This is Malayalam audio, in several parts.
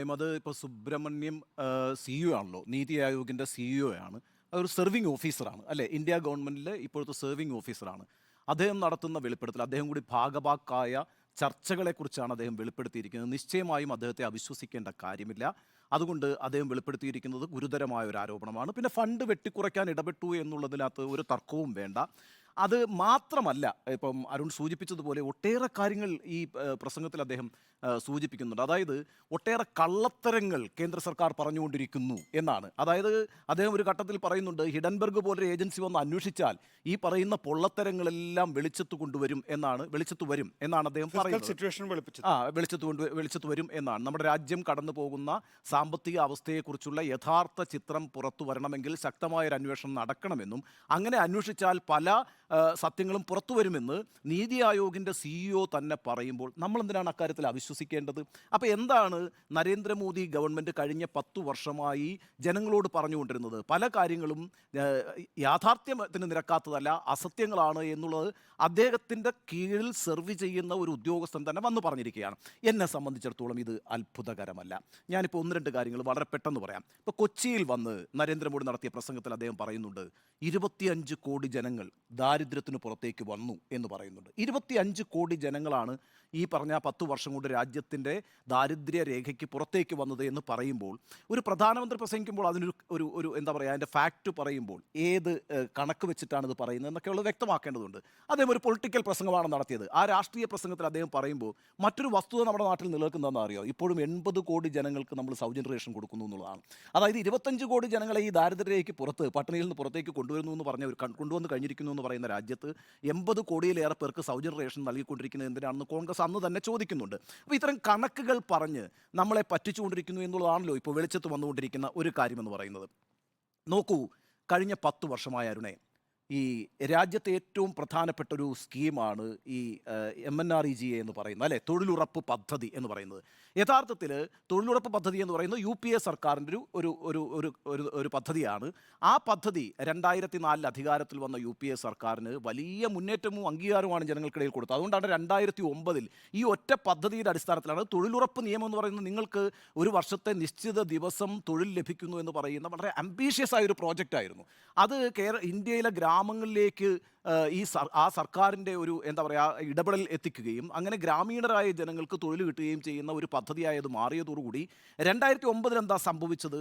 അത് ഇപ്പോൾ സുബ്രഹ്മണ്യം സിഇഒ ആണല്ലോ. നീതി ആയോഗിന്റെ സിഇഒ ആണ്. അതൊരു സെർവിങ് ഓഫീസറാണ് അല്ലേ? ഇന്ത്യ ഗവൺമെന്റിലെ ഇപ്പോഴത്തെ സെർവിങ് ഓഫീസറാണ് അദ്ദേഹം നടത്തുന്ന വെളിപ്പെടുത്തൽ അദ്ദേഹം കൂടി ഭാഗഭാക്കായ ചർച്ചകളെക്കുറിച്ചാണ് അദ്ദേഹം വെളിപ്പെടുത്തിയിരിക്കുന്നത്. നിശ്ചയമായും അദ്ദേഹത്തെ അവിശ്വസിക്കേണ്ട കാര്യമില്ല. അതുകൊണ്ട് അദ്ദേഹം വെളിപ്പെടുത്തിയിരിക്കുന്നത് ഗുരുതരമായ ഒരു ആരോപണമാണ് പിന്നെ ഫണ്ട് വെട്ടിക്കുറയ്ക്കാൻ ഇടപെട്ടു എന്നുള്ളതിനകത്ത് ഒരു തർക്കവും വേണ്ട. അത് മാത്രമല്ല ഇപ്പം അരുൺ സൂചിപ്പിച്ചതുപോലെ ഒട്ടേറെ കാര്യങ്ങൾ ഈ പ്രസംഗത്തിൽ അദ്ദേഹം സൂചിപ്പിക്കുന്നുണ്ട്. അതായത് ഒട്ടേറെ കള്ളത്തരങ്ങൾ കേന്ദ്ര സർക്കാർ പറഞ്ഞുകൊണ്ടിരിക്കുന്നു എന്നാണ്. അതായത് അദ്ദേഹം ഒരു ഘട്ടത്തിൽ പറയുന്നുണ്ട് ഹിഡൻബർഗ് പോലൊരു ഏജൻസി വന്ന് അന്വേഷിച്ചാൽ ഈ പറയുന്ന പൊള്ളത്തരങ്ങളെല്ലാം വെളിച്ചത്ത് കൊണ്ടുവരും എന്നാണ് വെളിച്ചത്ത് വരും എന്നാണ് അദ്ദേഹം പറയുന്നത്. ആ വെളിച്ചത്ത് കൊണ്ട് വെളിച്ചത്ത് വരും എന്നാണ്. നമ്മുടെ രാജ്യം കടന്നു പോകുന്ന സാമ്പത്തിക അവസ്ഥയെക്കുറിച്ചുള്ള യഥാർത്ഥ ചിത്രം പുറത്തു വരണമെങ്കിൽ ശക്തമായൊരു അന്വേഷണം നടക്കണമെന്നും അങ്ങനെ അന്വേഷിച്ചാൽ പല സത്യങ്ങളും പുറത്തു വരുമെന്ന് നീതി ആയോഗിന്റെ സിഇഒ തന്നെ പറയുമ്പോൾ നമ്മൾ എന്തിനാണ് അക്കാര്യത്തിൽ അവിശ്വസിക്കേണ്ടത്? അപ്പോൾ എന്താണ് നരേന്ദ്രമോദി ഗവൺമെന്റ് കഴിഞ്ഞ പത്തു വർഷമായി ജനങ്ങളോട് പറഞ്ഞുകൊണ്ടിരുന്നത്? പല കാര്യങ്ങളും യാഥാർത്ഥ്യത്തിന് നിരക്കാത്തതല്ല അസത്യങ്ങളാണ് എന്നുള്ളത് അദ്ദേഹത്തിന്റെ കീഴിൽ സെർവ് ചെയ്യുന്ന ഒരു ഉദ്യോഗസ്ഥൻ തന്നെ വന്നു പറഞ്ഞിരിക്കുകയാണ്. എന്നെ സംബന്ധിച്ചിടത്തോളം ഇത് അത്ഭുതകരമല്ല. ഞാനിപ്പോൾ ഒന്ന് രണ്ട് കാര്യങ്ങൾ വളരെ പെട്ടെന്ന് പറയാം. ഇപ്പോൾ കൊച്ചിയിൽ വന്ന് നരേന്ദ്രമോദി നടത്തിയ പ്രസംഗത്തിൽ അദ്ദേഹം പറയുന്നുണ്ട് ഇരുപത്തിയഞ്ച് കോടി ജനങ്ങൾ ദാരിദ്ര്യത്തിന് പുറത്തേക്ക് വന്നു എന്ന് പറയുന്നുണ്ട്. ഇരുപത്തിയഞ്ച് കോടി ജനങ്ങളാണ് ഈ പറഞ്ഞ പത്ത് വർഷം കൊണ്ട് രാജ്യത്തിന്റെ ദാരിദ്ര്യ രേഖയ്ക്ക് പുറത്തേക്ക് വന്നത് എന്ന് പറയുമ്പോൾ ഒരു പ്രധാനമന്ത്രി പ്രസംഗിക്കുമ്പോൾ അതിനൊരു ഒരു ഒരു എന്താ പറയുക അതിന്റെ ഫാക്റ്റ് പറയുമ്പോൾ ഏത് കണക്ക് വെച്ചിട്ടാണ് ഇത് പറയുന്നത് എന്നൊക്കെയുള്ളത് വ്യക്തമാക്കേണ്ടതുണ്ട്. അദ്ദേഹം ഒരു പൊളിറ്റിക്കൽ പ്രസംഗമാണ് നടത്തിയത്. ആ രാഷ്ട്രീയ പ്രസംഗത്തിൽ അദ്ദേഹം പറയുമ്പോൾ മറ്റൊരു വസ്തുത നമ്മുടെ നാട്ടിൽ നിലനിൽക്കുന്നതെന്ന് അറിയോ? ഇപ്പോഴും എൺപത് കോടി ജനങ്ങൾക്ക് നമ്മൾ സൗജന്യ റേഷൻ കൊടുക്കുന്നു എന്നുള്ളതാണ്. അതായത് ഇരുപത്തഞ്ച് കോടി ജനങ്ങളെ ഈ ദാരിദ്ര്യരേഖയ്ക്ക് പുറത്ത് പട്ടിണിയിൽ നിന്ന് പുറത്തേക്ക് കൊണ്ടുവരുന്നു എന്ന് പറഞ്ഞ ഒരു കൊണ്ടുവന്ന് കഴിഞ്ഞിരിക്കുന്നു എന്ന് പറയുന്ന രാജ്യത്ത് എൺപത് കോടിയിലേറെ പേർക്ക് സൗജന്യ റേഷൻ നൽകിക്കൊണ്ടിരിക്കുന്നത് എന്തിനാണെന്ന് കോൺഗ്രസ് അന്ന് തന്നെ ചോദിക്കുന്നുണ്ട്. അപ്പോൾ ഇത്തരം കണക്കുകൾ പറഞ്ഞ് നമ്മളെ പറ്റിച്ചുകൊണ്ടിരിക്കുന്നു എന്നുള്ളതാണല്ലോ ഇപ്പോൾ വെളിച്ചത്ത് വന്നുകൊണ്ടിരിക്കുന്ന ഒരു കാര്യമെന്ന് പറയുന്നത്. നോക്കൂ കഴിഞ്ഞ പത്ത് വർഷമായ അരുണെ ഈ രാജ്യത്തെ ഏറ്റവും പ്രധാനപ്പെട്ട ഒരു സ്കീമാണ് ഈ M N R E G എന്ന് പറയുന്നത് അല്ലെ? തൊഴിലുറപ്പ് പദ്ധതി എന്ന് പറയുന്നത്. യഥാർത്ഥത്തിൽ തൊഴിലുറപ്പ് പദ്ധതി എന്ന് പറയുന്നത് യു പി എ സർക്കാരിന്റെ ഒരു ഒരു ഒരു ഒരു ഒരു ഒരു പദ്ധതിയാണ്. ആ പദ്ധതി രണ്ടായിരത്തി നാലിൽ അധികാരത്തിൽ വന്ന യു പി എ സർക്കാരിന് വലിയ മുന്നേറ്റവും അംഗീകാരവുമാണ് ജനങ്ങൾക്കിടയിൽ കൊടുത്തത്. അതുകൊണ്ടാണ് രണ്ടായിരത്തി ഒമ്പതിൽ ഈ ഒറ്റ പദ്ധതിയുടെ അടിസ്ഥാനത്തിലാണ് തൊഴിലുറപ്പ് നിയമം എന്ന് പറയുന്നത് നിങ്ങൾക്ക് ഒരു വർഷത്തെ നിശ്ചിത ദിവസം തൊഴിൽ ലഭിക്കുന്നു എന്ന് പറയുന്ന വളരെ അംബീഷ്യസ് ആയ ഒരു പ്രോജക്റ്റ് ആയിരുന്നു. അത് കേര ഇന്ത്യയിലെ ഗ്രാമങ്ങളിലേക്ക് ഈ ആ സർക്കാരിന്റെ ഒരു എന്താ പറയുക ഇടപെടൽ എത്തിക്കുകയും അങ്ങനെ ഗ്രാമീണരായ ജനങ്ങൾക്ക് തൊഴിൽ കിട്ടുകയും ചെയ്യുന്ന ഒരു പദ്ധതിയായത് മാറിയതോടുകൂടി രണ്ടായിരത്തി ഒമ്പതിൽ എന്താ സംഭവിച്ചത്?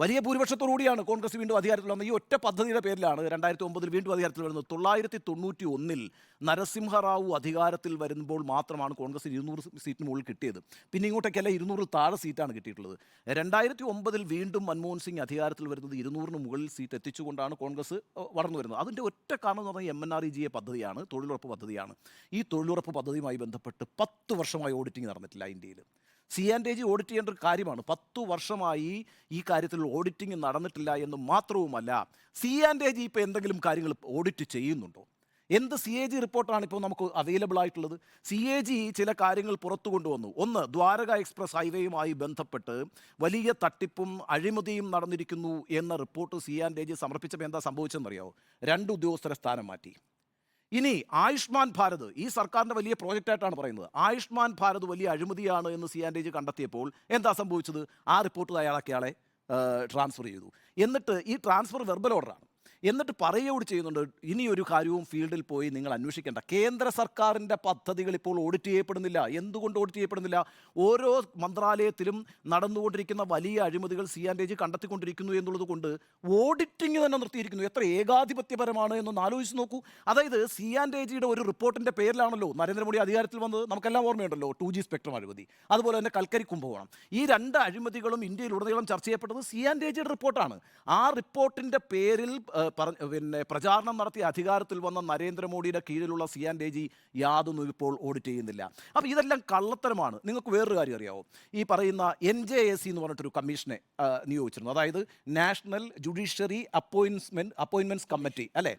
വലിയ ഭൂരിപക്ഷത്തോടുകൂടിയാണ് കോൺഗ്രസ് വീണ്ടും അധികാരത്തിൽ വന്നത്. ഈ ഒറ്റ പദ്ധതിയുടെ പേരിലാണ് രണ്ടായിരത്തി ഒമ്പതിൽ വീണ്ടും അധികാരത്തിൽ വരുന്നത്. തൊള്ളായിരത്തി തൊണ്ണൂറ്റി ഒന്നിൽ നരസിംഹറാവു അധികാരത്തിൽ വരുമ്പോൾ മാത്രമാണ് കോൺഗ്രസ് ഇരുന്നൂറ് സീറ്റിന് മുകളിൽ കിട്ടിയത്. പിന്നെ ഇങ്ങോട്ടേക്കല്ല ഇരുന്നൂറിൽ താഴെ സീറ്റാണ് കിട്ടിയിട്ടുള്ളത്. രണ്ടായിരത്തി ഒമ്പതിൽ വീണ്ടും മൻമോഹൻ സിംഗ് അധികാരത്തിൽ വരുന്നത് ഇരുന്നൂറിന് മുകളിൽ സീറ്റ് എത്തിച്ചുകൊണ്ടാണ് കോൺഗ്രസ് വളർന്നു വരുന്നത്. അതിന്റെ ഒറ്റ കാരണം എന്ന് പറഞ്ഞാൽ M N R E G A പദ്ധതിയാണ് തൊഴിലുറപ്പ് പദ്ധതിയാണ്. ഈ തൊഴിലുറപ്പ് പദ്ധതിയുമായി ബന്ധപ്പെട്ട് പത്ത് വർഷമായി ഓഡിറ്റിംഗ് നടന്നിട്ടില്ല ഇന്ത്യയിൽ. C and A G audit ചെയ്യേണ്ട ഒരു കാര്യമാണ്. പത്തു വർഷമായി ഈ കാര്യത്തിൽ ഓഡിറ്റിംഗ് നടന്നിട്ടില്ല എന്ന് മാത്രവുമല്ല സി ആൻഡ് എ ജി ഇപ്പോൾ എന്തെങ്കിലും കാര്യങ്ങൾ ഓഡിറ്റ് ചെയ്യുന്നുണ്ടോ? എന്ത് സി എ ജി റിപ്പോർട്ടാണ് ഇപ്പോൾ നമുക്ക് അവൈലബിൾ ആയിട്ടുള്ളത്? സി എ ജി ചില കാര്യങ്ങൾ പുറത്തു കൊണ്ടുവന്നു. ഒന്ന് ദ്വാരക എക്സ്പ്രസ് ഹൈവേയുമായി ബന്ധപ്പെട്ട് വലിയ തട്ടിപ്പും അഴിമതിയും നടന്നിരിക്കുന്നു എന്ന report C and A G സമർപ്പിച്ചപ്പോൾ എന്താ സംഭവിച്ചെന്നറിയാമോ രണ്ട് ഉദ്യോഗസ്ഥരെ സ്ഥാനം മാറ്റി. ഇനി ആയുഷ്മാൻ ഭാരത് ഈ സർക്കാരിന്റെ വലിയ പ്രോജക്റ്റായിട്ടാണ് പറയുന്നത്. ആയുഷ്മാൻ ഭാരത് വലിയ അഴിമതിയാണ് എന്ന് സി ആൻഡ് കണ്ടെത്തിയപ്പോൾ എന്താ സംഭവിച്ചത്? ആ റിപ്പോർട്ട് അയാളൊക്കെ ആളെ ട്രാൻസ്ഫർ ചെയ്തു. എന്നിട്ട് ഈ ട്രാൻസ്ഫർ വെർബൽ ഓർഡറാണ്. എന്നിട്ട് പറയുകയോട് ചെയ്യുന്നുണ്ട് ഇനി ഒരു കാര്യവും ഫീൽഡിൽ പോയി നിങ്ങൾ അന്വേഷിക്കേണ്ട. കേന്ദ്ര സർക്കാരിന്റെ പദ്ധതികൾ ഇപ്പോൾ ഓഡിറ്റ് ചെയ്യപ്പെടുന്നില്ല. എന്തുകൊണ്ട് ഓഡിറ്റ് ചെയ്യപ്പെടുന്നില്ല? ഓരോ മന്ത്രാലയത്തിലും നടന്നുകൊണ്ടിരിക്കുന്ന വലിയ അഴിമതികൾ സി ആൻഡ് ജി കണ്ടെത്തിക്കൊണ്ടിരിക്കുന്നു എന്നുള്ളത് കൊണ്ട് ഓഡിറ്റിംഗ് തന്നെ നിർത്തിയിരിക്കുന്നു. എത്ര ഏകാധിപത്യപരമാണ് എന്നൊന്ന് ആലോചിച്ച് നോക്കൂ. അതായത് സി ആൻഡ് ജിയുടെ ഒരു റിപ്പോർട്ടിന്റെ പേരിലാണല്ലോ നരേന്ദ്രമോദി അധികാരത്തിൽ വന്നത്. നമുക്കെല്ലാം ഓർമ്മയുണ്ടല്ലോ ടു ജി സ്പെക്ട്രം അഴിമതി. അതുപോലെ തന്നെ കൽക്കരി കുംഭകോണം. ഈ രണ്ട് അഴിമതികളും ഇന്ത്യയിൽ ഉടനീളം ചർച്ച ചെയ്യപ്പെട്ടത് സി ആൻഡ് ജിയുടെ റിപ്പോർട്ടാണ്. ആ റിപ്പോർട്ടിന്റെ പേരിൽ പിന്നെ പ്രചാരണം നടത്തി അധികാരത്തിൽ വന്ന നരേന്ദ്രമോദിയുടെ കീഴിലുള്ള സി ആൻഡ് ജി യാതൊന്നും ഇപ്പോൾ ഓഡിറ്റ് ചെയ്യുന്നില്ല. അപ്പോൾ ഇതെല്ലാം കള്ളത്തരമാണ്. നിങ്ങൾക്ക് വേറൊരു കാര്യം അറിയാവോ? ഈ പറയുന്ന എൻ ജെ എ സി എന്ന് പറഞ്ഞിട്ടൊരു കമ്മീഷനെ നിയോഗിച്ചിരുന്നു. അതായത് നാഷണൽ ജുഡീഷ്യറി അപ്പോയിൻമെന്റ് അപ്പോയിൻമെന്റ്സ് കമ്മിറ്റി അല്ലേ?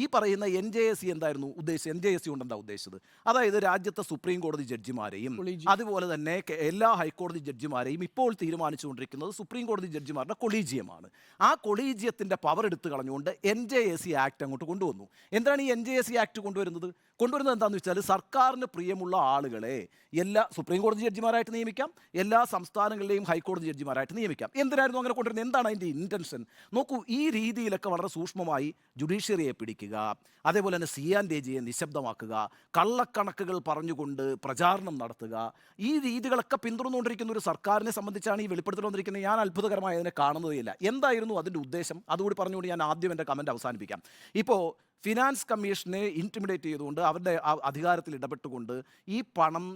ഈ പറയുന്ന എൻ ജെ എസ് സി എന്തായിരുന്നു ഉദ്ദേശിച്ചത്? എൻ ജെ എസ് സി കൊണ്ട് എന്താ ഉദ്ദേശിച്ചത്? അതായത് രാജ്യത്തെ സുപ്രീം കോടതി ജഡ്ജിമാരെയും അതുപോലെ തന്നെ എല്ലാ ഹൈക്കോടതി ജഡ്ജിമാരെയും ഇപ്പോൾ തീരുമാനിച്ചുകൊണ്ടിരിക്കുന്നത് സുപ്രീം കോടതി ജഡ്ജിമാരുടെ കൊളീജിയമാണ്. ആ കൊളീജിയത്തിന്റെ പവർ എടുത്തു കളഞ്ഞുകൊണ്ട് N J A C act അങ്ങോട്ട് കൊണ്ടുവന്നു. എന്താണ് ഈ N J A C act കൊണ്ടുവരുന്നത്? കൊണ്ടുവരുന്നത് എന്താണെന്ന് വെച്ചാൽ സർക്കാരിന് പ്രിയമുള്ള ആളുകളെ എല്ലാ സുപ്രീം കോടതി ജഡ്ജിമാരായിട്ട് നിയമിക്കാം എല്ലാ സംസ്ഥാനങ്ങളിലെയും ഹൈക്കോടതി ജഡ്ജിമാരായിട്ട് നിയമിക്കാം. എന്തിനായിരുന്നു അങ്ങനെ കൊണ്ടുവരുന്നത്? എന്താണ് അതിന്റെ ഇന്റൻഷൻ നോക്കൂ ഈ രീതിയിലൊക്കെ വളരെ സൂക്ഷ്മമായി ജുഡീഷ്യറിയെ പിടിക്കുക അതേപോലെ തന്നെ സി ആൻ ജിയെ നിശബ്ദമാക്കുക കള്ളക്കണക്കുകൾ പറഞ്ഞുകൊണ്ട് പ്രചാരണം നടത്തുക ഈ രീതികളൊക്കെ പിന്തുടർന്നുകൊണ്ടിരിക്കുന്ന ഒരു സർക്കാരിനെ സംബന്ധിച്ചാണ് ഈ വെളിപ്പെടുത്തൽ വന്നിരിക്കുന്നത്. ഞാൻ അത്ഭുതകരമായി അതിനെ കാണുന്നതേയില്ല. എന്തായിരുന്നു അതിന്റെ ഉദ്ദേശം? അതുകൂടി പറഞ്ഞുകൊണ്ട് ഞാൻ ആദ്യം എന്റെ കമന്റ് അവസാനിപ്പിക്കാം. ഇപ്പോൾ ഫിനാൻസ് കമ്മീഷനെ ഇന്റിമിഡേറ്റ് ചെയ്തുകൊണ്ട് അവരുടെ അധികാരത്തിൽ ഇടപെട്ടുകൊണ്ട് ഈ പണം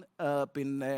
പിന്നെ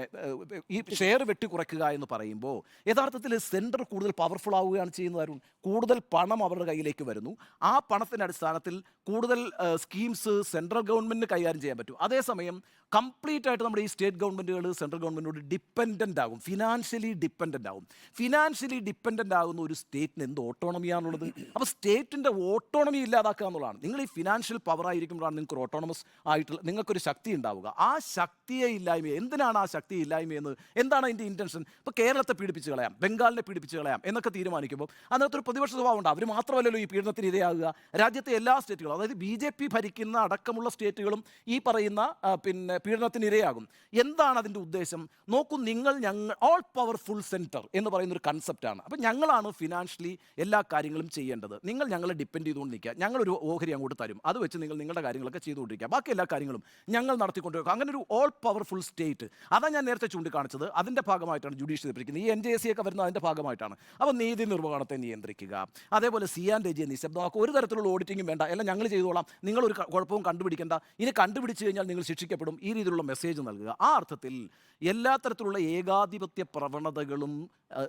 ഈ ഷെയർ വെട്ടിക്കുറയ്ക്കുക എന്ന് പറയുമ്പോൾ യഥാർത്ഥത്തിൽ സെന്റർ കൂടുതൽ പവർഫുൾ ആവുകയാണ് ചെയ്യുന്നത് അരുൺ. കൂടുതൽ പണം അവരുടെ കയ്യിലേക്ക് വരുന്നു. ആ പണത്തിന്റെ അടിസ്ഥാനത്തിൽ കൂടുതൽ സ്കീംസ് സെൻട്രൽ ഗവൺമെന്റിന് കൈകാര്യം ചെയ്യാൻ പറ്റും. അതേസമയം കംപ്ലീറ്റ് ആയിട്ട് നമ്മുടെ ഈ സ്റ്റേറ്റ് ഗവൺമെന്റുകൾ സെൻട്രൽ ഗവൺമെന്റിനോട് ഡിപ്പെൻഡന്റ് ആകും. ഫിനാൻഷ്യലി ഡിപ്പെൻഡന്റ് ആകും. ഫിനാൻഷ്യലി ഡിപ്പെൻഡന്റ് ആകുന്ന ഒരു സ്റ്റേറ്റിന് എന്ത് ഓട്ടോണമിയാണുള്ളത്? അപ്പോൾ സ്റ്റേറ്റിന്റെ ഓട്ടോണമി ഇല്ലാതാക്കുക എന്നുള്ളതാണ്. നിങ്ങൾ ഈ ഫിനാൻഷ്യൽ പവർ ആയിരിക്കുമ്പോഴാണ് നിങ്ങൾക്ക് ഓട്ടോണമസ് ആയിട്ടുള്ള നിങ്ങൾക്കൊരു ശക്തി ഉണ്ടാവുക. ആ ശക്തിയെ ഇല്ലായ്മ എന്തിനാണ് ആ ശക്തി ഇല്ലായ്മ എന്ന്? എന്താണ് അതിന്റെ ഇന്റൻഷൻ ഇപ്പോൾ കേരളത്തെ പീഡിപ്പിച്ച് കളയാം ബംഗാളിനെ പീഡിപ്പിച്ച് കളയാം എന്നൊക്കെ തീരുമാനിക്കുമ്പോൾ അതിനകത്തൊരു പ്രതിപക്ഷ സ്വഭാവം ഉണ്ട്. അവർ മാത്രമല്ലല്ലോ ഈ പീഡനത്തിന് ഇരയാകുക. രാജ്യത്തെ എല്ലാ സ്റ്റേറ്റുകളും അതായത് ബി ജെ പി ഭരിക്കുന്ന അടക്കമുള്ള സ്റ്റേറ്റുകളും ഈ പറയുന്ന പിന്നെ പീഡനത്തിന് ഇരയാകും. എന്താണ് അതിന്റെ ഉദ്ദേശം? നോക്കൂ നിങ്ങൾ ഞങ്ങൾ ഓൾ പവർഫുൾ സെന്റർ എന്ന് പറയുന്ന ഒരു കൺസെപ്റ്റാണ് അപ്പം ഞങ്ങളാണ് ഫിനാൻഷ്യലി എല്ലാ കാര്യങ്ങളും ചെയ്യേണ്ടത്. നിങ്ങൾ ഞങ്ങളെ ഡിപ്പെൻഡ് ചെയ്തുകൊണ്ട് നിൽക്കുക ഞങ്ങളൊരു ഓഹരി അങ്ങോട്ട് തരും. അത് വെച്ച് നിങ്ങൾ നിങ്ങളുടെ കാര്യങ്ങളൊക്കെ ചെയ്തുകൊണ്ടിരിക്കുക. ബാക്കി എല്ലാ കാര്യങ്ങളും ഞങ്ങൾ നടത്തിക്കൊണ്ട് വയ്ക്കുക അങ്ങനെ ഒരു ഓൾ പവർഫുൾ സ്റ്റേറ്റ് അതാണ് ഞാൻ നേരത്തെ ചൂണ്ടിക്കാണിച്ചത്. അതിന്റെ ഭാഗമായിട്ടാണ് ജുഡീഷ്യറി ഭരിക്കുന്നത് ഈ എൻ ജെ സി ഒക്കെ വരുന്നത് അതിന്റെ ഭാഗമായിട്ടാണ്. അപ്പോൾ നീതി നിർവഹണത്തെ നിയന്ത്രിക്കുക. അതേപോലെ സി ആൻ രജിയെ നിശബ്ദമാക്കുക ഒരു തരത്തിലുള്ള ഓഡിറ്റിങ്ങും വേണ്ട. എല്ലാം ഞങ്ങൾ ചെയ്തോളാം. നിങ്ങളൊരു കുഴപ്പവും കണ്ടുപിടിക്കേണ്ട. ഇനി കണ്ടുപിടിച്ച് കഴിഞ്ഞാൽ നിങ്ങൾ ശിക്ഷിക്കപ്പെടും. ഈ രീതിയിലുള്ള മെസ്സേജ് നൽകുക. ആ അർത്ഥത്തിൽ എല്ലാ തരത്തിലുള്ള ഏകാധിപത്യ പ്രവണതകളും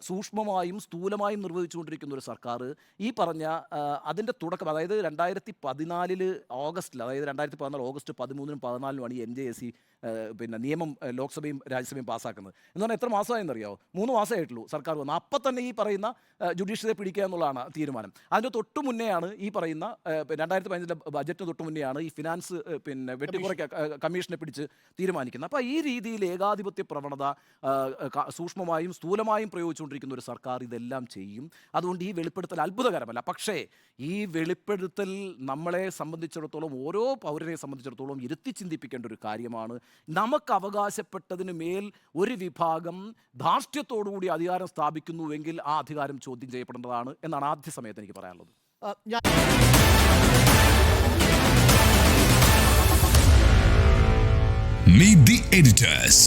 സൂക്ഷ്മമായും സ്ഥൂലമായും നിർവഹിച്ചുകൊണ്ടിരിക്കുന്ന ഒരു സർക്കാർ ഈ പറഞ്ഞ അതിന്റെ തുടക്കം അതായത് രണ്ടായിരത്തി പതിനാലിൽ ഓഗസ്റ്റിൽ അതായത് രണ്ടായിരത്തി പതിനാല് ഓഗസ്റ്റ് പതിമൂന്നിനും പതിനാലിനുമാണ് ഈ എൻ ജെ എസ് സി പിന്നെ നിയമം ലോക്സഭയും രാജ്യസഭയും പാസ്സാക്കുന്നത്. എന്ന് പറഞ്ഞാൽ എത്ര മാസമായെന്നറിയാമോ മൂന്ന് മാസമായിട്ടുള്ളൂ സർക്കാർ വന്ന്. അപ്പം തന്നെ ഈ പറയുന്ന ജുഡീഷ്യറിയെ പിടിക്കുക എന്നുള്ളതാണ് തീരുമാനം. അതിന്റെ തൊട്ട് മുന്നെയാണ് ഈ പറയുന്ന രണ്ടായിരത്തി പതിനഞ്ചിലെ ബജറ്റിന് തൊട്ട് മുന്നെയാണ് ഈ ഫിനാൻസ് പിന്നെ വെട്ടിക്കുറയ്ക്ക കമ്മീഷനെ പിടിച്ച് തീരുമാനിക്കുന്നത്. അപ്പോൾ ഈ രീതിയിൽ ഏകാധിപത്യ പ്രവണത സൂക്ഷ്മമായും സ്ഥൂലമായും പ്രയോഗിച്ചുകൊണ്ടിരിക്കുന്ന ഒരു സർക്കാർ ഇതെല്ലാം ചെയ്യും. അതുകൊണ്ട് ഈ വെളിപ്പെടുത്തൽ അത്ഭുതകരമല്ല. പക്ഷേ ഈ വെളിപ്പെടുത്തൽ നമ്മളെ സംബന്ധിച്ചിടത്തോളം ഓരോ പൗരനെ സംബന്ധിച്ചിടത്തോളം ഇരുത്തി ചിന്തിപ്പിക്കേണ്ട ഒരു കാര്യമാണ്. നമുക്ക് അവകാശപ്പെട്ടതിന് മേൽ ഒരു വിഭാഗം ധാർഷ്ട്യത്തോടുകൂടി അധികാരം സ്ഥാപിക്കുന്നുവെങ്കിൽ ആ അധികാരം ചോദ്യം ചെയ്യപ്പെടേണ്ടതാണ് എന്നാണ് ആദ്യ സമയത്ത് എനിക്ക് പറയാനുള്ളത് Meet the editors.